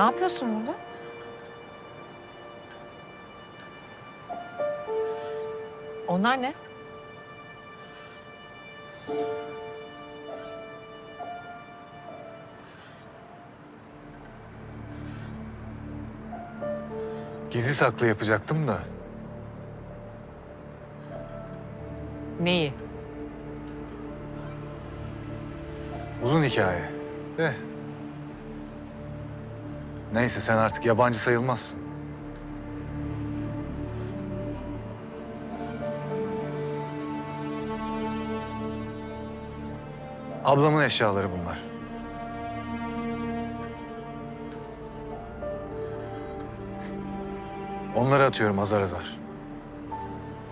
Ne yapıyorsun burada? Onlar ne? Gizli saklı yapacaktım da. Neyi? Uzun hikaye. De. Neyse sen artık yabancı sayılmazsın. Ablamın eşyaları bunlar. Onları atıyorum azar azar.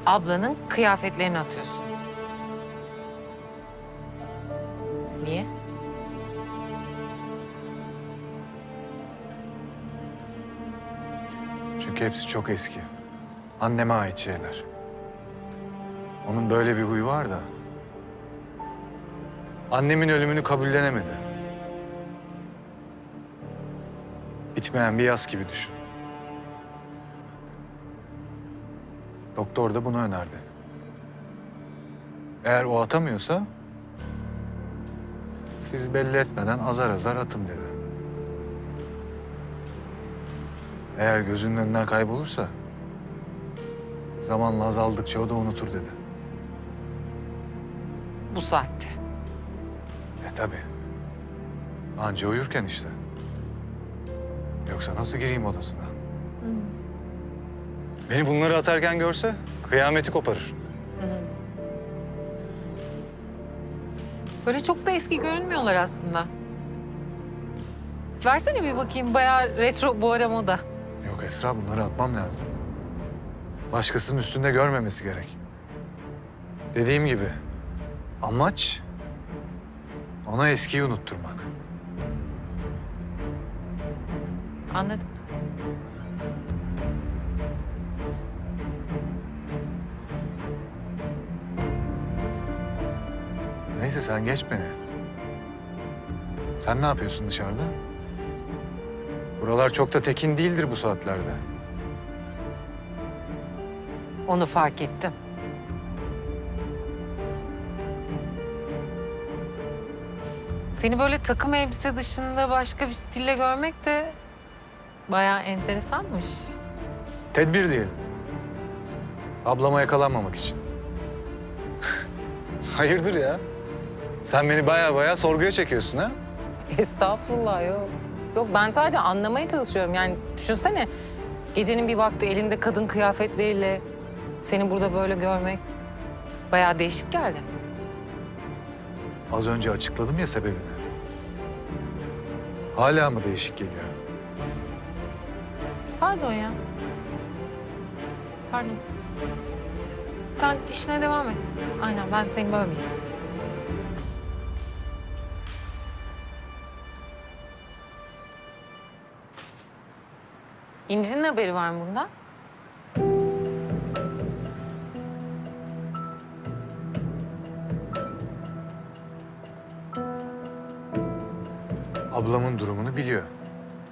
Ablanın kıyafetlerini atıyorsun. Çünkü hepsi çok eski. Anneme ait şeyler. Onun böyle bir huyu var da. Annemin ölümünü kabullenemedi. Bitmeyen bir yaz gibi düşün. Doktor da bunu önerdi. Eğer o atamıyorsa... ...siz belli etmeden azar azar atın dedi. Eğer gözünün önünden kaybolursa... ...zamanla azaldıkça o da unutur dedi. Bu saatte. E tabii. Anca uyurken işte. Yoksa nasıl gireyim odasına? Beni bunları atarken görse kıyameti koparır. Böyle çok da eski görünmüyorlar aslında. Versene bir bakayım. Bayağı retro bu ara moda. Esra bunları atmam lazım. Başkasının üstünde görmemesi gerek. Dediğim gibi amaç ona eskiyi unutturmak. Anladım. Neyse sen geç beni. Sen ne yapıyorsun dışarıda? Buralar çok da tekin değildir bu saatlerde. Onu fark ettim. Seni böyle takım elbise dışında başka bir stille görmek de bayağı enteresanmış. Tedbir diyelim. Ablama yakalanmamak için. Hayırdır ya? Sen beni baya baya sorguya çekiyorsun ha? Estağfurullah yok. Yok ben sadece anlamaya çalışıyorum. Yani düşünsene gecenin bir vakti elinde kadın kıyafetleriyle seni burada böyle görmek bayağı değişik geldi. Az önce açıkladım ya sebebini. Hala mı değişik geliyor? Pardon ya. Pardon. Sen işine devam et. Aynen ben seni bölmeyeyim. İnci'nin haberi var mı bundan? Ablamın durumunu biliyor.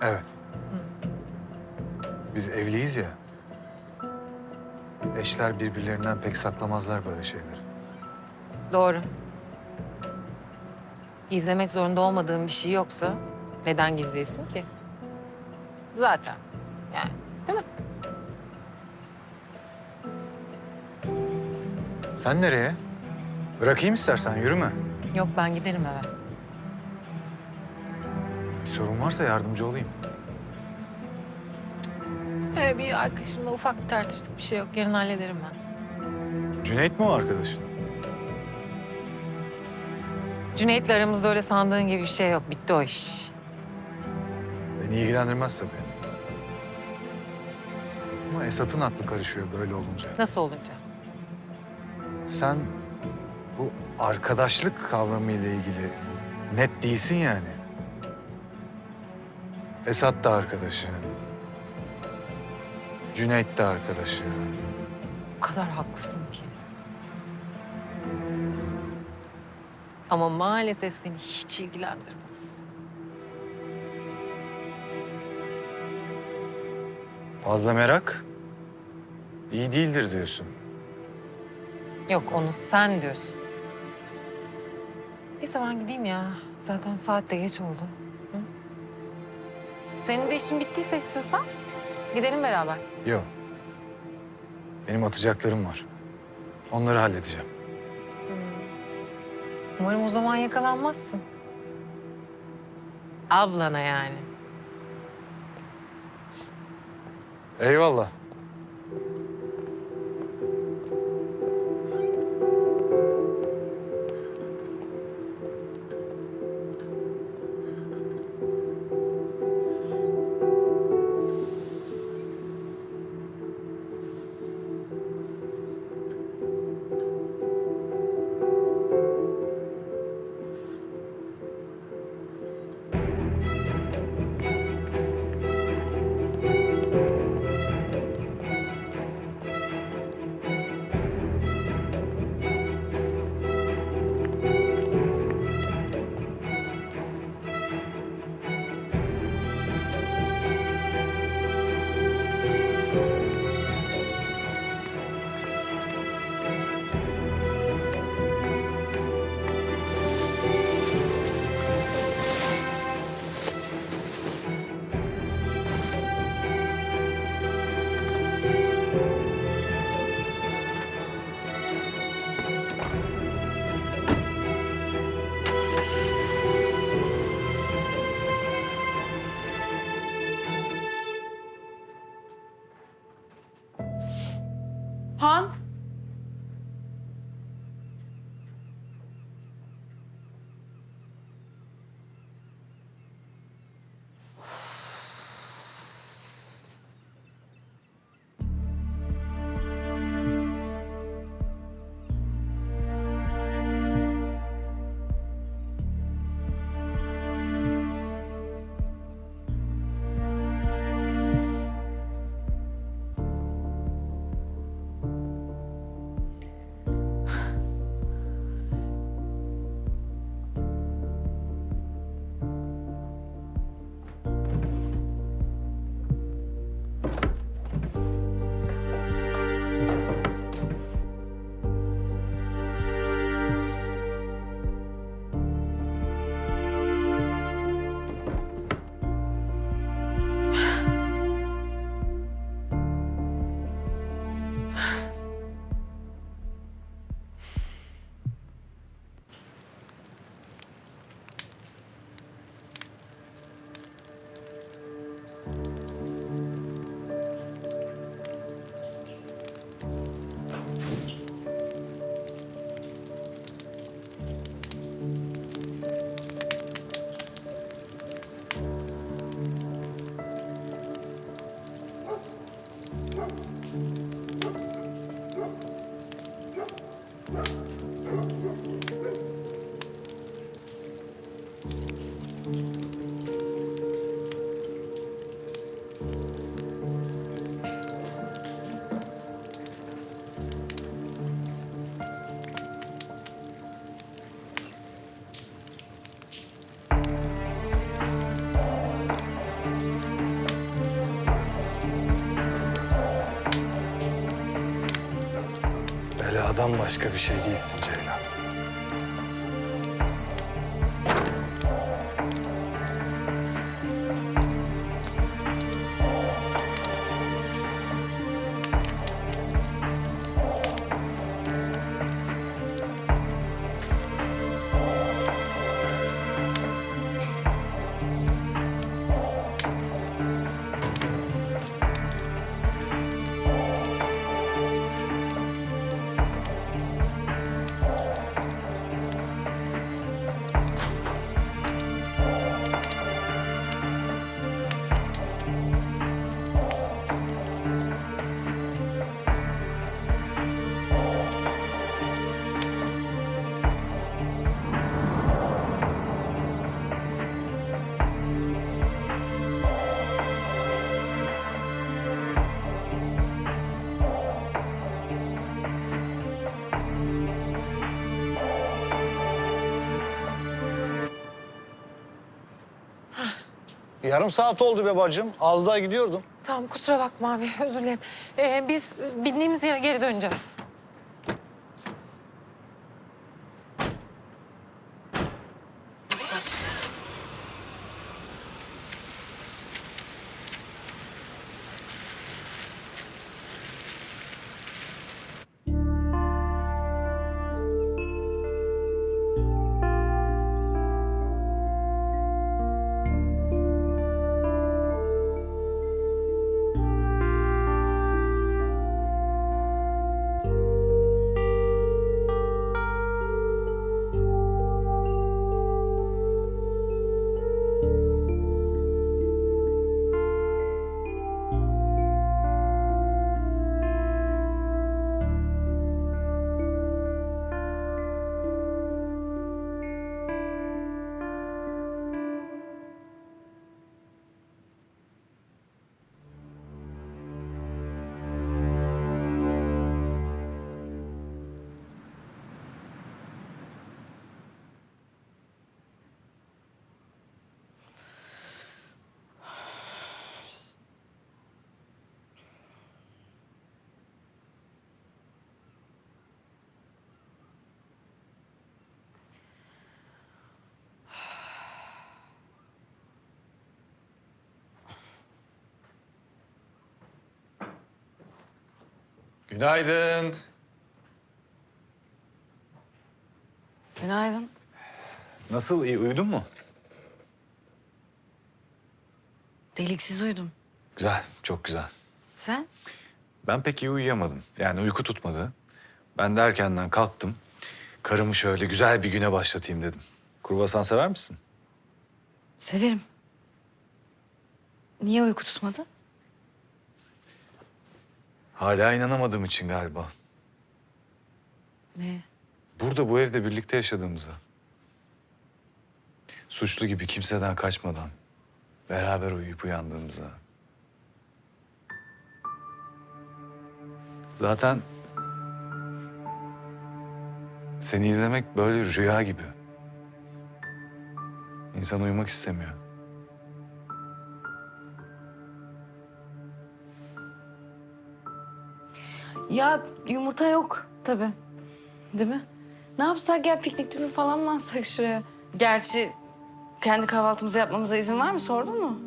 Evet. Biz evliyiz ya. Eşler birbirlerinden pek saklamazlar böyle şeyleri. Doğru. Gizlemek zorunda olmadığım bir şey yoksa neden gizleyesin ki? Zaten yani değil mi? Sen nereye? Bırakayım istersen yürüme. Yok ben giderim eve. Bir sorun varsa yardımcı olayım. Ee, bir arkadaşımla ufak bir tartıştık bir şey yok. Yarın hallederim ben. Cüneyt mi o arkadaşın? Cüneyt'le aramızda öyle sandığın gibi bir şey yok. Bitti o iş. Beni ilgilendirmez tabii. Esat'ın aklı karışıyor böyle olunca. Nasıl olunca? Sen bu arkadaşlık kavramı ile ilgili net değilsin yani. Esat da arkadaşı. Cüneyt de arkadaşı. O kadar haklısın ki. Ama maalesef seni hiç ilgilendirmez. Fazla merak iyi değildir diyorsun. Yok onu sen diyorsun. Neyse ben gideyim ya. Zaten saat de geç oldu. Hı? Senin de işin bittiyse istiyorsan gidelim beraber. Yok. Benim atacaklarım var. Onları halledeceğim. Umarım o zaman yakalanmazsın. Ablana yani. Eyvallah. Beladan başka bir şey değilsin Ceylan. Yarım saat oldu be bacım. Az daha gidiyordum. Tamam kusura bakma abi özür dilerim. Ee, biz bindiğimiz yere geri döneceğiz. Günaydın. Günaydın. Nasıl iyi uyudun mu? Deliksiz uyudum. Güzel, çok güzel. Sen? Ben pek iyi uyuyamadım. Yani uyku tutmadı. Ben de erkenden kalktım. Karımı şöyle güzel bir güne başlatayım dedim. Kruvasan sever misin? Severim. Niye uyku tutmadı? Hala inanamadığım için galiba. Ne? Burada bu evde birlikte yaşadığımıza. Suçlu gibi kimseden kaçmadan beraber uyuyup uyandığımıza. Zaten seni izlemek böyle rüya gibi. İnsan uyumak istemiyor. Ya yumurta yok tabii. Değil mi? Ne yapsak gel piknik tüpü falan mı alsak şuraya? Gerçi kendi kahvaltımızı yapmamıza izin var mı sordun mu?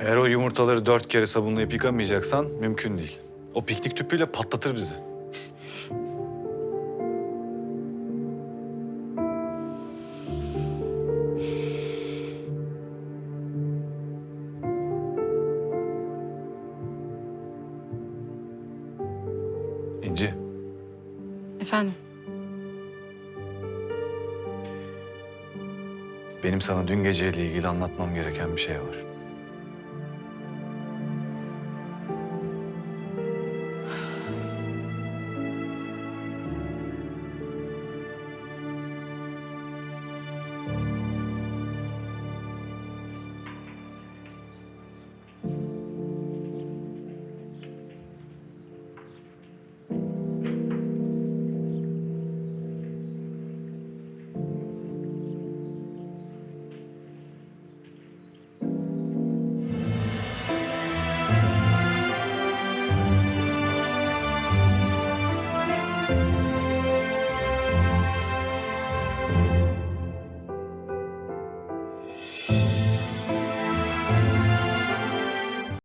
Eğer o yumurtaları dört kere sabunlayıp yıkamayacaksan mümkün değil. O piknik tüpüyle patlatır bizi. Benim sana dün geceyle ilgili anlatmam gereken bir şey var.